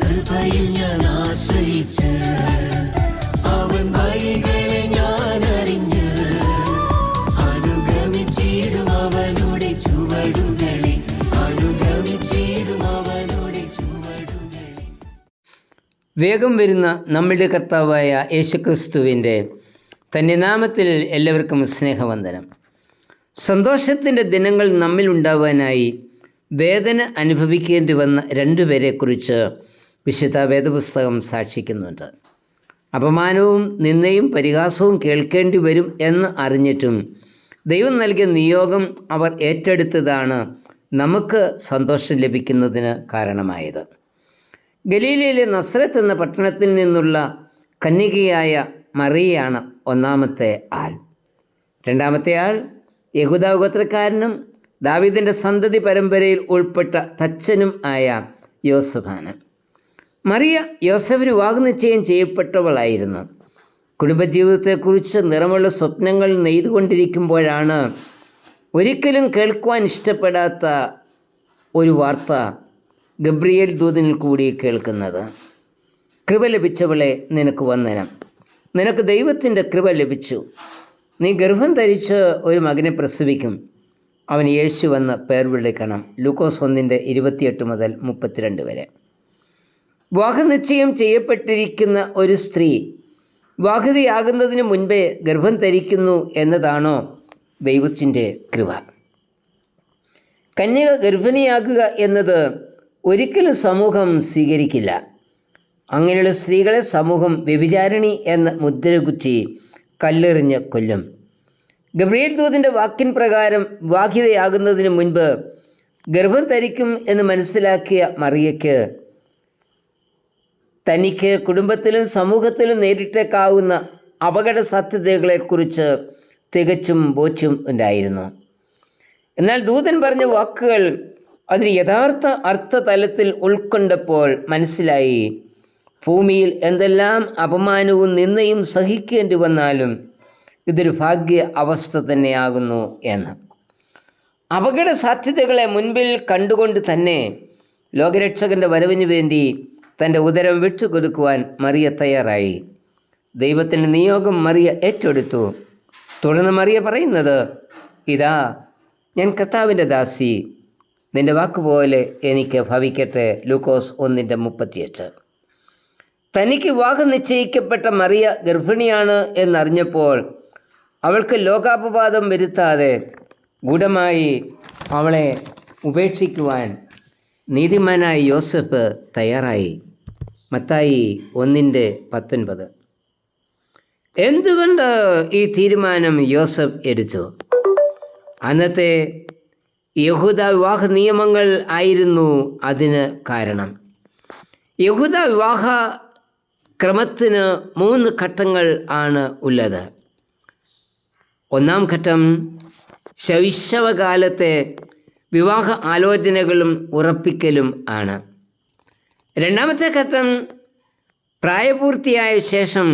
കൃപയിൽ ഞാൻ ആശ്രയിച്ച് അവൻ വഴികളെ ഞാൻ അറിഞ്ഞ് അനുഗമിച്ചിടും അവനുടെ ചുവടുകളെ അനുഗമിച്ചിടും അവനുടെ ചുവടുകളെ വേഗം വരുന്ന നമ്മളുടെ കർത്താവായ യേശുക്രിസ്തുവിന്റെ തന്റെ നാമത്തിൽ എല്ലാവർക്കും സ്നേഹവന്ദനം. സന്തോഷത്തിന്റെ ദിനങ്ങൾ നമ്മിൽ ഉണ്ടാവാനായി വേദന അനുഭവിക്കേണ്ടി വന്ന രണ്ടുപേരെക്കുറിച്ച് വിശുദ്ധ വേദപുസ്തകം സാക്ഷിക്കുന്നുണ്ട്. അപമാനവും നിന്ദയും പരിഹാസവും കേൾക്കേണ്ടി വരും എന്ന് അറിഞ്ഞിട്ടും ദൈവം നൽകിയ നിയോഗം അവർ ഏറ്റെടുത്തതാണ് നമുക്ക് സന്തോഷം ലഭിക്കുന്നതിന് കാരണമായത്. ഗലീലയിലെ നസ്രത്ത് എന്ന പട്ടണത്തിൽ നിന്നുള്ള കന്യകയായ മറിയാണ് ഒന്നാമത്തെ ആൾ. രണ്ടാമത്തെ ആൾ യഹൂദ ഗോത്രക്കാരനും ദാവീദിന്റെ സന്തതി പരമ്പരയിൽ ഉൾപ്പെട്ട തച്ചനും ആയ യോസഫാണ്. മറിയ യോസഫിന് വാഗ്നിശ്ചയം ചെയ്യപ്പെട്ടവളായിരുന്നു. കുടുംബജീവിതത്തെക്കുറിച്ച് നിറമുള്ള സ്വപ്നങ്ങൾ നെയ്തുകൊണ്ടിരിക്കുമ്പോഴാണ് ഒരിക്കലും കേൾക്കുവാൻ ഇഷ്ടപ്പെടാത്ത ഒരു വാർത്ത ഗബ്രിയേൽ ദൂതനിൽ കൂടി കേൾക്കുന്നത്. കൃപ ലഭിച്ചവളെ നിനക്ക് വന്ദനം. നിനക്ക് ദൈവത്തിന്റെ കൃപ ലഭിച്ചു. നീ ഗർഭം ധരിച്ച് ഒരു മകനെ പ്രസവിക്കും. അവൻ യേശു വന്ന് പേർ വിളിക്കണം. ലൂക്കോസ് ഒന്നിന്റെ ഇരുപത്തിയെട്ട് മുതൽ മുപ്പത്തിരണ്ട് വരെ. വിവാഹനിശ്ചയം ചെയ്യപ്പെട്ടിരിക്കുന്ന ഒരു സ്ത്രീ വിവാഹിതയാകുന്നതിന് മുൻപേ ഗർഭം ധരിക്കുന്നു എന്നതാണോ ദൈവത്തിന്റെ കൃപ. കന്യക ഗർഭിണിയാകുക എന്നത് ഒരിക്കലും സമൂഹം സ്വീകരിക്കില്ല. അങ്ങനെയുള്ള സ്ത്രീകളെ സമൂഹം വ്യഭിചാരിണി എന്ന മുദ്രകുച്ചി കല്ലെറിഞ്ഞ് കൊല്ലും. ഗബ്രിയേൽ ദൂതിന്റെ വാക്കിൻ പ്രകാരം വിവാഹിതയാകുന്നതിന് മുൻപ് ഗർഭം ധരിക്കും എന്ന് മനസ്സിലാക്കിയ മറിയയ്ക്ക് തനിക്ക് കുടുംബത്തിലും സമൂഹത്തിലും നേരിട്ടേക്കാവുന്ന അപകട സാധ്യതകളെക്കുറിച്ച് തികച്ചും ബോധ്യം ഉണ്ടായിരുന്നു. എന്നാൽ ദൂതൻ പറഞ്ഞ വാക്കുകൾ അതിന് യഥാർത്ഥ അർത്ഥതലത്തിൽ ഉൾക്കൊണ്ടപ്പോൾ മനസ്സിലായി. ഭൂമിയിൽ എന്തെല്ലാം അപമാനവും നിന്നയും സഹിക്കേണ്ടി വന്നാലും ഇതൊരു ഭാഗ്യ അവസ്ഥ തന്നെയാകുന്നു എന്ന്. അപകട സാധ്യതകളെ മുൻപിൽ കണ്ടുകൊണ്ട് തന്നെ ലോകരക്ഷകന്റെ വരവിന് വേണ്ടി തന്റെ ഉദരം വിട്ടുകൊടുക്കുവാൻ മറിയ തയ്യാറായി. ദൈവത്തിന്റെ നിയോഗം മറിയ ഏറ്റെടുത്തു. തുടർന്ന് മറിയ പറയുന്നത് ഇതാ ഞാൻ കർത്താവിന്റെ ദാസി. നിന്റെ വാക്കുപോലെ എനിക്ക് ഭവിക്കട്ടെ. ലൂക്കോസ് ഒന്നിന്റെ മുപ്പത്തിയെട്ട്. തനിക്ക് വിവാഹം നിശ്ചയിക്കപ്പെട്ട മറിയ ഗർഭിണിയാണ് എന്നറിഞ്ഞപ്പോൾ അവൾക്ക് ലോകാപവാദം വരുത്താതെ ഗുഢമായി അവളെ ഉപേക്ഷിക്കുവാൻ നീതിമാനായ യോസഫ് തയ്യാറായി. മത്തായി ഒന്നിന്റെ പത്തൊൻപത്. എന്തുകൊണ്ട് ഈ തീരുമാനം യോസഫ് എടുത്തു? അന്നത്തെ യഹൂദ വിവാഹ നിയമങ്ങൾ ആയിരുന്നു അതിന് കാരണം. യഹൂദ വിവാഹ ക്രമത്തിന് മൂന്ന് ഘട്ടങ്ങൾ ആണ് ഉള്ളത്. ഒന്നാം ഘട്ടം ശൈശവകാലത്തെ വിവാഹ ആലോചനകളും ഉറപ്പിക്കലും ആണ്. രണ്ടാമത്തെ ഘട്ടം പ്രായപൂർത്തിയായ ശേഷം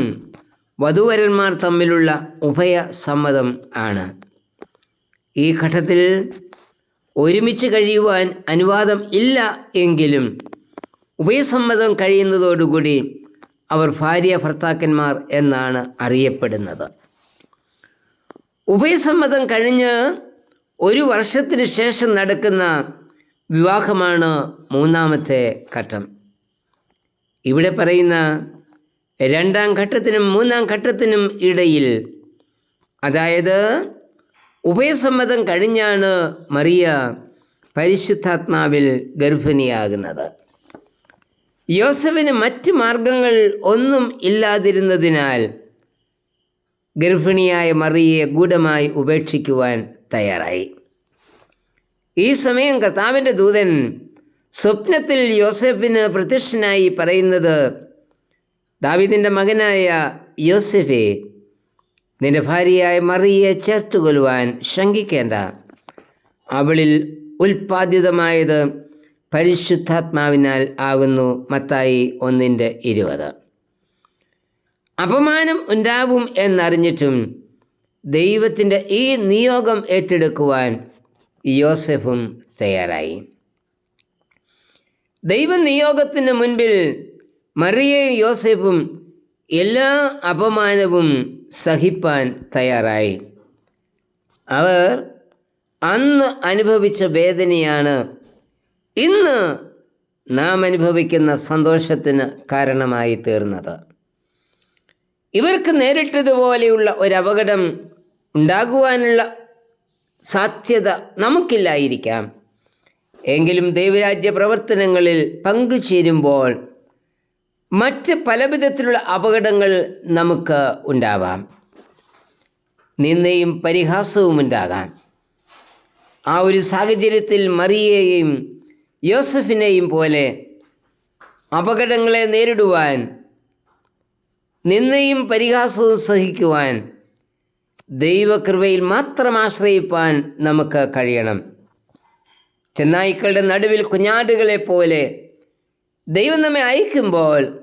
വധുവരന്മാർ തമ്മിലുള്ള ഉഭയ സമ്മതം ആണ്. ഈ ഘട്ടത്തിൽ ഒരുമിച്ച് കഴിയുവാൻ അനുവാദം ഇല്ല എങ്കിലും ഉഭയസമ്മതം കഴിയുന്നതോടുകൂടി അവർ ഭാര്യ ഭർത്താക്കന്മാർ എന്നാണ് അറിയപ്പെടുന്നത്. ഉഭയസമ്മതം കഴിഞ്ഞ് ഒരു വർഷത്തിന് ശേഷം നടക്കുന്ന വിവാഹമാണ് മൂന്നാമത്തെ ഘട്ടം. ഇവിടെ പറയുന്ന രണ്ടാം ഘട്ടത്തിനും മൂന്നാം ഘട്ടത്തിനും ഇടയിൽ അതായത് ഉഭയസമ്മതം കഴിഞ്ഞാണ് മറിയ പരിശുദ്ധാത്മാവിൽ ഗർഭിണിയാകുന്നത്. യോസഫിന് മറ്റ് മാർഗങ്ങൾ ഒന്നും ഇല്ലാതിരുന്നതിനാൽ ഗർഭിണിയായ മറിയെ ഗൂഢമായി ഉപേക്ഷിക്കുവാൻ തയ്യാറായി. ഈ സമയം കർത്താവിന്റെ ദൂതൻ സ്വപ്നത്തിൽ യോസഫിന് പ്രത്യക്ഷനായി പറയുന്നത് ദാവിദിന്റെ മകനായ യോസഫെ നിന്റെ ഭാര്യയായ മറിയെ ചേർത്ത് കൊല്ലുവാൻ ശങ്കിക്കേണ്ട. അവളിൽ ഉൽപ്പാദിതമായത് പരിശുദ്ധാത്മാവിനാൽ ആകുന്നു മത്തായി ഒന്നിന്റെ ഇരുപത്. അപമാനം ഉണ്ടാവും എന്നറിഞ്ഞിട്ടും ദൈവത്തിന്റെ ഈ നിയോഗം ഏറ്റെടുക്കുവാൻ യോസഫും തയ്യാറായി. ദൈവനിയോഗത്തിന് മുൻപിൽ മറിയയും യോസെഫും എല്ലാ അപമാനവും സഹിപ്പാൻ തയ്യാറായി. അവർ അന്ന് അനുഭവിച്ച വേദനയാണ്. ഇന്ന് നാം അനുഭവിക്കുന്ന സന്തോഷത്തിന് കാരണമായി തീർന്നത്. ഇവർക്ക് നേരിട്ടതുപോലെയുള്ള ഒരു അപകടം ഉണ്ടാകുവാനുള്ള സാധ്യത നമുക്കില്ലായിരിക്കാം. എങ്കിലും ദൈവരാജ്യ പ്രവർത്തനങ്ങളിൽ പങ്കുചേരുമ്പോൾ മറ്റ് പല വിധത്തിലുള്ള അപകടങ്ങൾ നമുക്ക് ഉണ്ടാവാം. നിന്നയും പരിഹാസവും ഉണ്ടാകാം. ആ ഒരു സാഹചര്യത്തിൽ മറിയയെയും യോസഫിനെയും പോലെ അപകടങ്ങളെ നേരിടുവാൻ നിന്നയും പരിഹാസവും സഹിക്കുവാൻ ദൈവകൃപയിൽ മാത്രം ആശ്രയിപ്പാൻ നമുക്ക് കഴിയണം. ചെന്നായ്ക്കളുടെ നടുവിൽ കുഞ്ഞാടുകളെ പോലെ ദൈവം നമ്മെ അയക്കുമ്പോൾ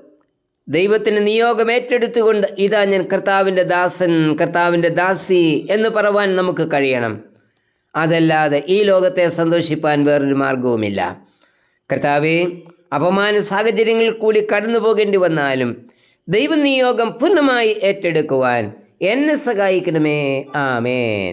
ദൈവത്തിന് നിയോഗം ഏറ്റെടുത്തുകൊണ്ട് ഇതാ ഞാൻ കർത്താവിന്റെ ദാസൻ കർത്താവിന്റെ ദാസി എന്ന് പറവാൻ നമുക്ക് കഴിയണം. അതല്ലാതെ ഈ ലോകത്തെ സന്തോഷിപ്പാൻ വേറൊരു മാർഗവുമില്ല. കർത്താവെ അപമാന സാഹചര്യങ്ങളിൽ കൂടി കടന്നു പോകേണ്ടി വന്നാലും ദൈവനിയോഗം പൂർണമായി ഏറ്റെടുക്കുവാൻ എന്നെ സഹായിക്കണമേ. ആമേ